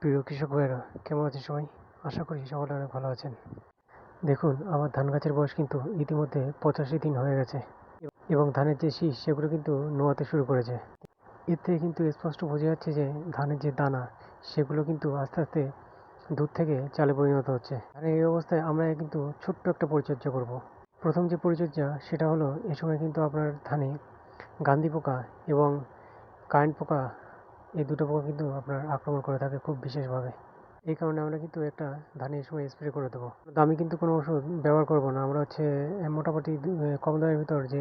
প্রিয় কৃষক ভাইয়েরা, কেমন আছেন সবাই? আশা করি সকলে অনেক ভালো আছেন। দেখুন, আমার ধান গাছের বয়স কিন্তু ইতিমধ্যে পঁচাশি দিন হয়ে গেছে। এবং ধানের যে শীষ, সেগুলো কিন্তু নোয়াতে শুরু করেছে। এর থেকে কিন্তু স্পষ্ট বোঝা যাচ্ছে যে, ধানের যে দানা, সেগুলো কিন্তু আস্তে আস্তে দুধ থেকে চালে পরিণত হচ্ছে। আর এই অবস্থায় আমরা কিন্তু ছোট্ট একটা পরিচর্যা করব। প্রথম যে পরিচর্যা, সেটা হলো, এ সময় কিন্তু আপনার ধানে গান্ধি পোকা এবং কারেন্ট পোকা এই দুটো পোকা কিন্তু আপনার আক্রমণ করে থাকে খুব বিশেষভাবে। এই কারণে আমরা কিন্তু একটা ধানে এই সময় স্প্রে করে দেবো। দামি কিন্তু কোনো ওষুধ ব্যবহার করব না। আমরা হচ্ছে মোটামুটি কম দামের ভিতর যে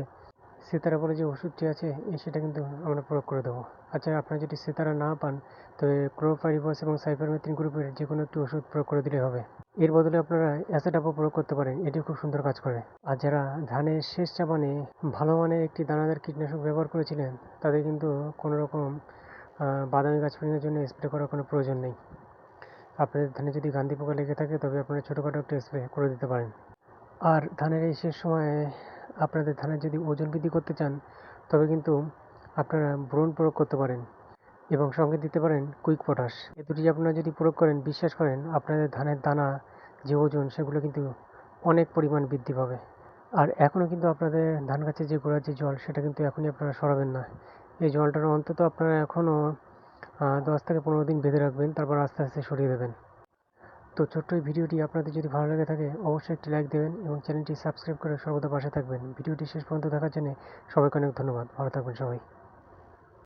সিতারা বলে যে ওষুধটি আছে সেটা কিন্তু আমরা প্রয়োগ করে দেবো। আচ্ছা আপনারা যদি সিতারা না পান, তবে ক্লোরোপাইরিফস এবং সাইপারমেথ্রিন গ্রুপের যে কোনো একটি ওষুধ প্রয়োগ করে দিলে হবে। এর বদলে আপনারা অ্যাসেটাপও প্রয়োগ করতে পারেন। এটি খুব সুন্দর কাজ করে। আর যারা ধানের শেষ চাপানে ভালো মানের একটি দানাদার কীটনাশক ব্যবহার করেছিলেন, তাদের কিন্তু কোনো রকম বাদামি গাছ ফিরিংয়ের জন্য স্প্রে করার কোনো প্রয়োজন নেই। আপনাদের ধানে যদি গান্ধি পোকা লেগে থাকে, তবে আপনারা ছোটোখাটো একটা স্প্রে করে দিতে পারেন। আর ধানের এই শেষ সময়ে আপনাদের ধানের যদি ওজন বৃদ্ধি করতে চান, তবে কিন্তু আপনারা ব্রণ প্রয়োগ করতে পারেন এবং সঙ্গে দিতে পারেন কুইক পটাশ। এ দুটি আপনারা যদি প্রয়োগ করেন, বিশ্বাস করেন, আপনাদের ধানের দানা যে ওজন, সেগুলো কিন্তু অনেক পরিমাণ বৃদ্ধি পাবে। আর এখনও কিন্তু আপনাদের ধান গাছের যে গোড়ার যে জল, সেটা কিন্তু এখনই আপনারা সরাবেন না। এই জলটার অন্তত আপনারা এখনও দশ থেকে পনেরো দিন বেঁধে রাখবেন, তারপর আস্তে আস্তে সরিয়ে দেবেন। তো ছোট্ট এই ভিডিওটি আপনাদের যদি ভালো লেগে থাকে, অবশ্যই একটি লাইক দেবেন এবং চ্যানেলটি সাবস্ক্রাইব করে সর্বদা পাশে থাকবেন। ভিডিওটি শেষ পর্যন্ত দেখার জন্য সবাইকে অনেক ধন্যবাদ। ভালো থাকবেন সবাই।